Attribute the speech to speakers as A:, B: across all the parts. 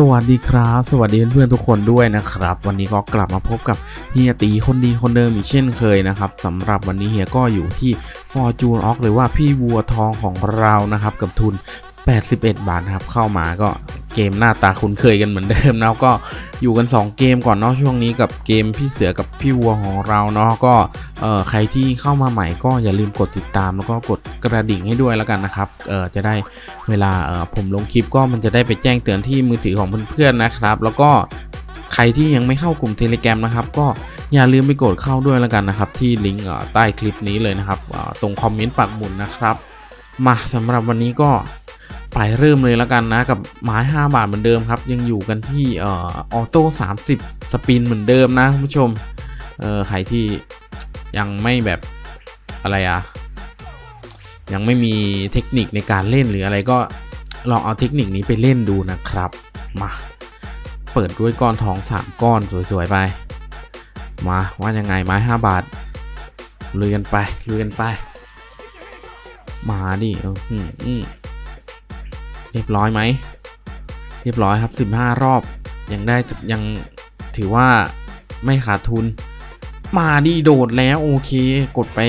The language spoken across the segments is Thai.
A: สวัสดีครับ สวัสดีเพื่อนๆทุกคนด้วยนะครับ วันนี้ก็กลับมาพบกับเฮียตีคนดีคนเดิมอีกเช่นเคยนะครับสำหรับวันนี้เฮียก็อยู่ที่ Fortune o อกหรือว่าพี่วัวทองของเรานะครับ กับทุน 81 บาทครับเข้ามาก็ เกมหน้าตาคุ้นเคยกันเหมือนเดิมแล้วก็อยู่กัน 2 เกมก่อนเนาะช่วงนี้กับเกมพี่เสือกับพี่วัวของเราเนาะก็เอ่อใครที่เข้ามาใหม่ก็อย่าลืมกดติดตามแล้วก็กดกระดิ่งให้ด้วยแล้วกันนะครับเอ่อจะได้เวลาเอ่อผมลงคลิปก็มันจะได้ไปแจ้งเตือนที่มือถือของเพื่อนๆนะครับ แล้วก็ใครที่ยังไม่เข้ากลุ่ม Telegram นะครับ ก็อย่าลืมไปกดเข้าด้วยแล้วกันนะครับ ที่ลิงก์ใต้คลิปนี้เลยนะครับตรงคอมเมนต์ปักหมุนนะครับ มาสำหรับวันนี้ก็ ไปเริ่มเลยแล้วกันนะ กับไม้ 5 บาทเหมือนเดิมครับ ยังอยู่กันที่ออออโต้30 สปินเหมือนเดิมนะคุณผู้ชมเออใครที่ยังไม่แบบอะไรอะยังไม่มีเทคนิคในการเล่นหรืออะไรก็ลองเอาเทคนิคนี้ไปเล่นดูนะครับมาเปิดด้วยก้อนทอง 3 ก้อนสวยๆไป มาว่ายังไงไม้ 5 บาทลุยกันไปลุยกันไป มาดิอืมอืม เรียบร้อยไหม เรียบร้อยครับ 15 รอบ ยังได้ยังถือว่าไม่ขาดทุน มาดิโดดแล้วโอเค กดไป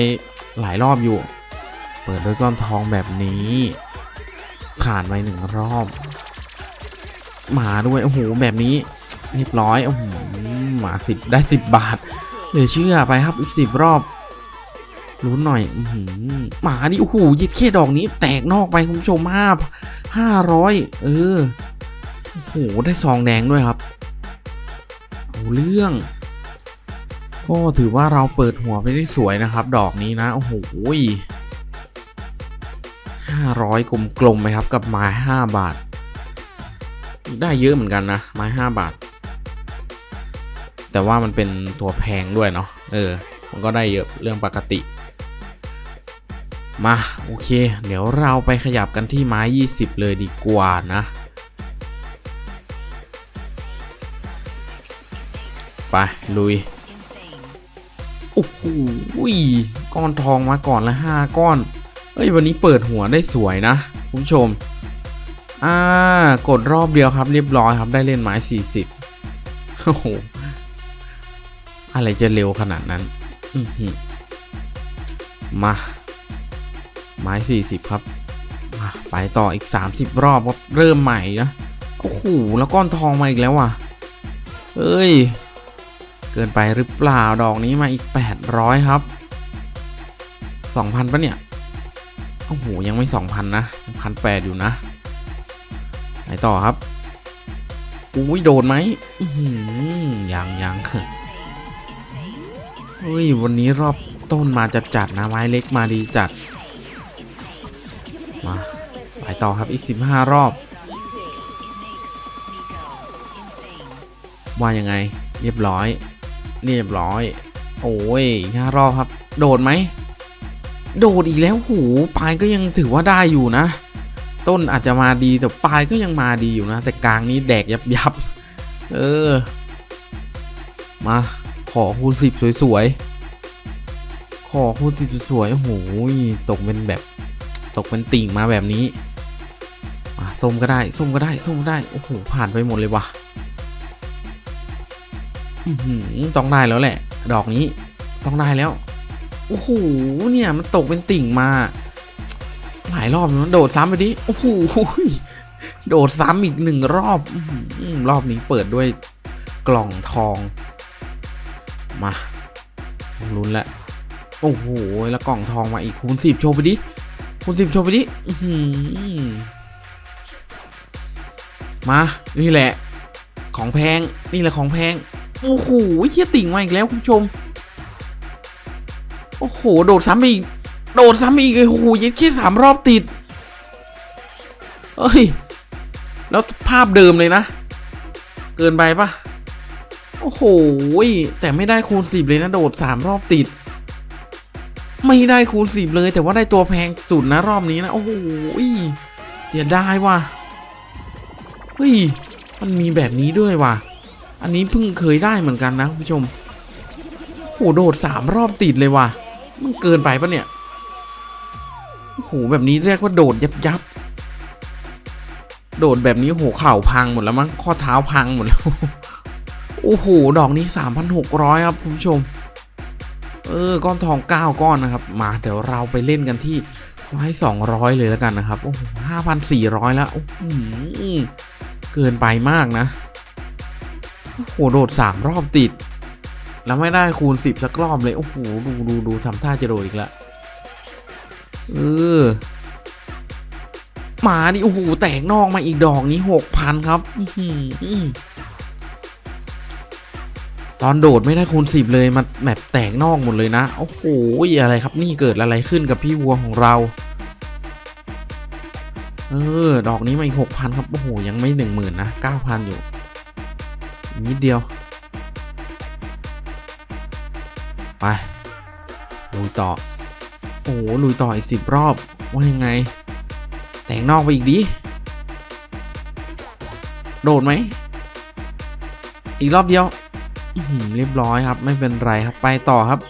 A: หลายรอบอยู่ เปิดด้วยก้อนทองแบบนี้ ผ่านไปหนึ่งรอบ มาด้วยโอ้โหแบบนี้ เรียบร้อยโอ้โหมาสิบได้สิบบาทเหลือเชื่อไปครับอีกสิบรอบ ลุ้นหน่อยหมาดิโอ้โหยิดแค่ดอกนี้ แตกนอกไปคุณผู้ชมห้าห้าร้อยเออโอ้โหได้ซองแดงด้วยครับเอาเรื่อง ก็ถือว่าเราเปิดหัวไปได้สวยนะครับ ดอกนี้นะโอ้โห500กลมๆไปครับกับไม้5บาท ได้เยอะเหมือนกันนะไม้5บาท แต่ว่ามันเป็นตัวแพงด้วยเนาะเออมันก็ได้เยอะเรื่องปกติ มา โอเค เดี๋ยวเราไปขยับกันที่ไม้ 20 เลยดีกว่านะ ไป ลุยโอ้โหก้อนทองมาก่อนละ5ก้อน เอ้ย วันนี้เปิดหัวได้สวยนะ คุณผู้ชม อ่า กดรอบเดียวครับ เรียบร้อยครับได้เล่นไม้ 40 โอ้โห อะไรจะเร็วขนาดนั้น มา ไม้ 40 ครับไปต่ออีก 30 รอบครับเริ่มใหม่นะโอ้โหแล้วก้อนทองมาอีกแล้วว่ะเอ้ย เกินไปหรือเปล่าดอกนี้มาอีก 800 ครับ 2,000ปะเนี่ยโอ้โหยังไม่ 2,000 นะพันแปดอยู่นะไหนต่อครับอุ้ยโดนไหมยังยังเฮ้ยวันนี้รอบต้นมาจัดจัดนะไม้เล็กมาดีจัด ต่อครับอีก 15 รอบ ว่ายังไง เรียบร้อย เรียบร้อย โอ้ยอีกห้ารอบครับ โดดไหม โดดอีกแล้วหูปลายก็ยังถือว่าได้อยู่นะ ต้นอาจจะมาดีแต่ปลายก็ยังมาดีอยู่นะ แต่กลางนี้แดกยับยับเออ มาขอคูณสิบสวยๆ ขอคูณสิบสวยๆโอ้โหตกเป็นแบบ ตกเป็นติ่งมาแบบนี้มา ส้มก็ได้ส้มก็ได้ส้มก็ได้ โอ้โห ผ่านไปหมดเลยว่ะต้องได้แล้วแหละ ดอกนี้ ต้องได้แล้ว โอ้โห เนี่ย มันตกเป็นติ่งมา หลายรอบแล้วโดดซ้ำไปดิ โอ้โห โดดซ้ำอีกหนึ่งรอบอรอบนี้เปิดด้วยกล่องทอง มาลุ้นละ โอ้โห แล้วกล่องทองมาอีกคูณสิบโชว์ไปดิ คูณสิบโชว์ไปดิ อื มา นี่แหละ ของแพง นี่แหละของแพง โอ้โหเฮียติ่งมาอีกแล้วคุณผู้ชม โอ้โห โดดซ้ำอีก โดดซ้ำอีก โอ้โหยัดแค่สามรอบติด เอ้ย แล้วภาพเดิมเลยนะ เกินไปปะโอ้โห แต่ไม่ได้คูณสิบเลยนะ โดดสามรอบติด ไม่ได้คูณสิบเลย แต่ว่าได้ตัวแพงสุดนะรอบนี้นะ โอ้โหเสียดายว่ะ เฮ้ย มันมีแบบนี้ด้วยว่ะ อันนี้เพิ่งเคยได้เหมือนกันนะคุณผู้ชมโอ้โหโดดสามรอบติดเลยว่ะ มันเกินไปปะเนี่ยโอ้โหแบบนี้เรียกว่าโดดยับยับ โดดแบบนี้โหเข่าพังหมดแล้วมั้ง ข้อเท้าพังหมดแล้ว โอ้โห ดอกนี้ 3,600 ครับคุณผู้ชม เออ ก้อนทอง 9 ก้อนนะครับ มาเดี๋ยวเราไปเล่นกันที่ไม้200 เลยแล้วกันนะครับ โอ้โห5,400 แล้วโอ้โห เกินไปมากนะ โอ้โห โดด3รอบติด แล้วไม่ได้คูณ10สักรอบเลย โอ้โห ดูดูดูทำท่าจะโดดอีกล้วเออมาดิโอ้โหแตกนอกมาอีกดอกนี้6,000ครับตอนโดดไม่ได้คูณสิบเลยมันแมปแตกนอกหมดเลยนะ โอ้โหอะไรครับนี่เกิดอะไรขึ้นกับพี่วัวของเรา เออ ดอกนี้มาอีกหกพันครับ โอ้โห ยังไม่หนึ่งหมื่นนะเก้าพันอยู่ นิดเดียว ไป ลุยต่อ โอ้โห ลุยต่ออีกสิบรอบ ว่ายังไง แตกนอกไปอีกดิ โดดไหม อีกรอบเดียว เรียบร้อยครับ ไม่เป็นไรครับ ไปต่อครับ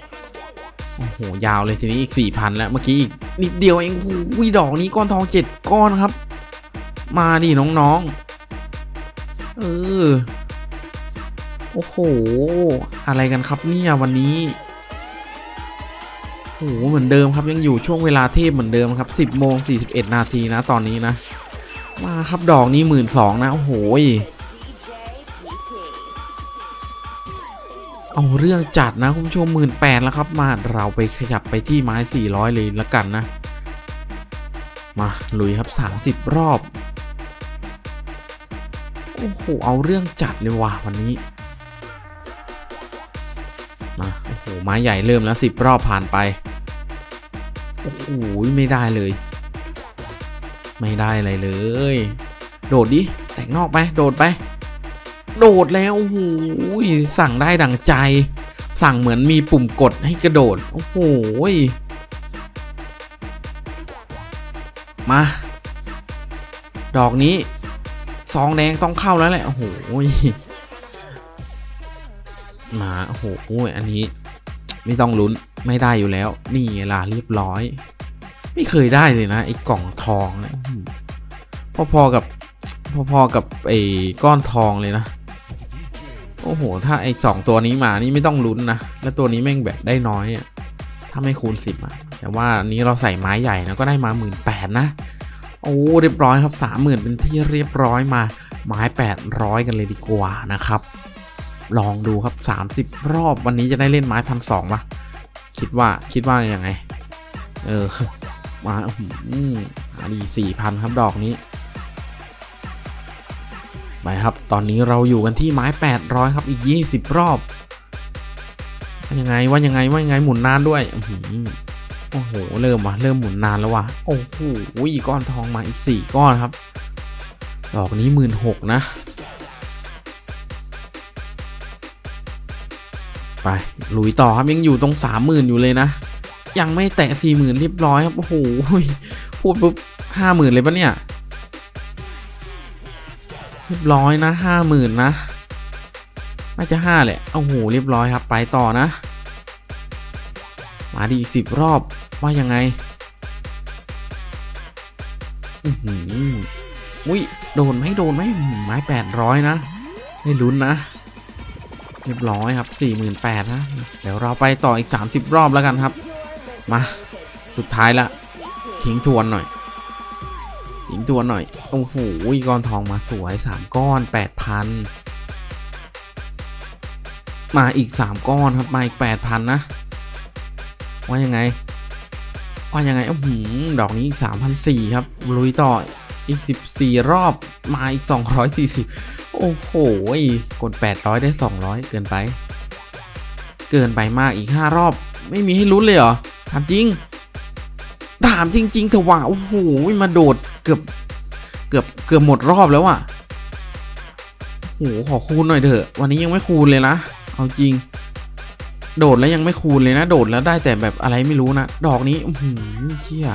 A: โอ้โห ยาวเลยทีนี้อีก4,000แล้ว เมื่อกี้อีก นิดเดียวเองโอ้โหดอกนี้ก้อนทอง7ก้อนครับ มาดิน้องๆ เออ โอ้โห อะไรกันครับเนี่ยวันนี้โอ้โหเหมือนเดิมครับยังอยู่ช่วงเวลาเทพเหมือนเดิมครับ 10โมง41 นาทีนะตอนนี้นะ มาครับดอกนี้หมื่นสองนะ โอ้โห เอาเรื่องจัดนะคุณผู้ชมหมื่นแปดแล้วครับ มาเราไปขยับไปที่ไม้ 400 เลยละกันนะ มาลุยครับ 30 รอบ โอ้โห เอาเรื่องจัดเลยว่ะวันนี้มาโอ้โห ไม้ใหญ่เริ่มแล้ว 10 รอบผ่านไป โอ้โห ไม่ได้เลย ไม่ได้อะไรเลย โดดดิ แตกนอกไป โดดไป โดดแล้วโอ้โหสั่งได้ดังใจ สั่งเหมือนมีปุ่มกดให้กระโดด โอ้โหมา ดอกนี้ซองแดงต้องเข้าแล้วแหละ โอ้โหมาโอ้โหอันนี้ ไม่ต้องลุ้นไม่ได้อยู่แล้ว นี่ล่ะเรียบร้อย ไม่เคยได้เลยนะไอ้กล่องทองเนี่ยพอๆกับพอๆกับไอ้ก้อนทองเลยนะ โอ้โห ถ้าไอ้สองตัวนี้มานี่ไม่ต้องลุ้นนะ แล้วตัวนี้แม่งแบบได้น้อยอะถ้าไม่คูณสิบอะแต่ว่านี้เราใส่ไม้ใหญ่นะก็ได้มาหมื่นแปดนะ โอ้เรียบร้อยครับสามหมื่นเป็นที่เรียบร้อยมาไม้แปดร้อยกันเลยดีกว่านะครับ ลองดูครับสามสิบรอบวันนี้จะได้เล่นไม้พันสองปะคิดว่าคิดว่ายังไง เออ มาอืมอันนี้สี่พันครับดอกนี้ ไปครับ ตอนนี้เราอยู่กันที่ไม้ 800 ครับอีก 20 รอบว่ายังไงว่ายังไงว่ายังไงหมุนนานด้วยโอ้โหเริ่มว่ะเริ่มหมุนนานแล้วว่ะโอ้โหก้อนทองมาอีก 4 ก้อนครับ ดอกนี้1 6ื่นนะไปลุยต่อครับยังอยู่ตรง30,000อยู่เลยนะ ยังไม่แตะ40,000เรียบร้อยครับ โอ้โหพูดปุ๊บ50,000เลยปะเนี่ย เรียบร้อยนะห้าหมื่นนะ น่าจะห้าแหละโอ้โหเรียบร้อยครับ ไปต่อนะ มาดีสิบรอบว่ายังไง อือหืออุ้ยโดนไหมโดนไหมไม้แปดร้อยนะไม่ลุ้นนะ เรียบร้อยครับสี่หมื่นแปดนะ เดี๋ยวเราไปต่ออีกสามสิบรอบแล้วกันครับ มา สุดท้ายละ ทิ้งทวนหน่อย ทิ้งทวหน่อย โอ้โหก้อนทองมาสวย 3 ก้อน 8,000 มาอีก 3 ก้อนครับ มาอีก 8,000 นะ ว่ายังไง ว่ายังไงอื้อหือดอกนี้อีก 3,400 ครับ ลุยต่ออีก 14 รอบ มาอีก 240 โอ้โหกด 800 ได้ 200 เกินไป เกินไปมากอีก 5 รอบ ไม่มีให้ลุ้นเลยเหรอถามจริงถามจริงๆเถอะว่า โอ้โห มาโดดเกือบเกือบเกือบหมดรอบแล้วอะโอ้โหขอคูณหน่อยเถอะ วันนี้ยังไม่คูณเลยนะ เอาจริง โดดแล้วยังไม่คูณเลยนะ โดดแล้วได้แต่แบบอะไรไม่รู้นะ ดอกนี้อือหืเชี่ย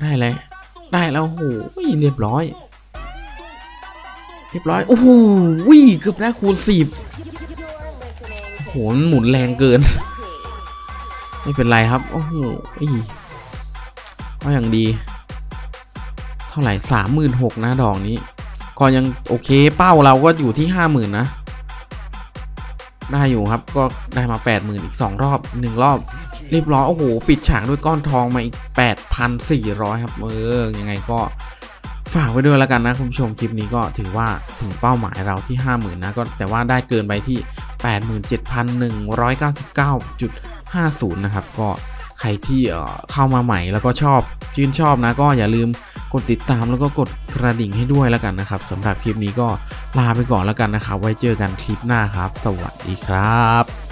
A: ได้เลย ได้แล้วโอ้โหเรียบร้อย เรียบร้อย โอ้โหวิ่งเกือบได้คูณสิบโหนหมุนแรงเกิน ไม่เป็นไรครับ โอ้โหอีก็อย่างดี ท่าไหร่สามหมื่นหกนะดอกนี้ ก็ยังโอเคเป้าเราก็อยู่ที่ห้าหมื่นนะ ได้อยู่ครับก็ได้มา8 0,000อีก2รอบ1รอบ เรียบร้อยโอ้โห ปิดฉากด้วยก้อนทองมาอีก8,400ครับ เออ ยังไงก็ฝากไว้ด้วยแล้วกันนะคุณผู้ชมคลิปนี้ก็ถือว่าถึงเป้าหมายเราที่ 50,000นะก็แต่ว่าได้เกินไปที่ 87,199.50 นะครับก็ ใครที่เข้ามาใหม่แล้วก็ชอบชื่นชอบนะก็อย่าลืมกดติดตามแล้วก็กดกระดิ่งให้ด้วยแล้วกันนะครับสำหรับคลิปนี้ก็ลาไปก่อนแล้วกันนะครับ ไว้เจอกันคลิปหน้าครับ สวัสดีครับ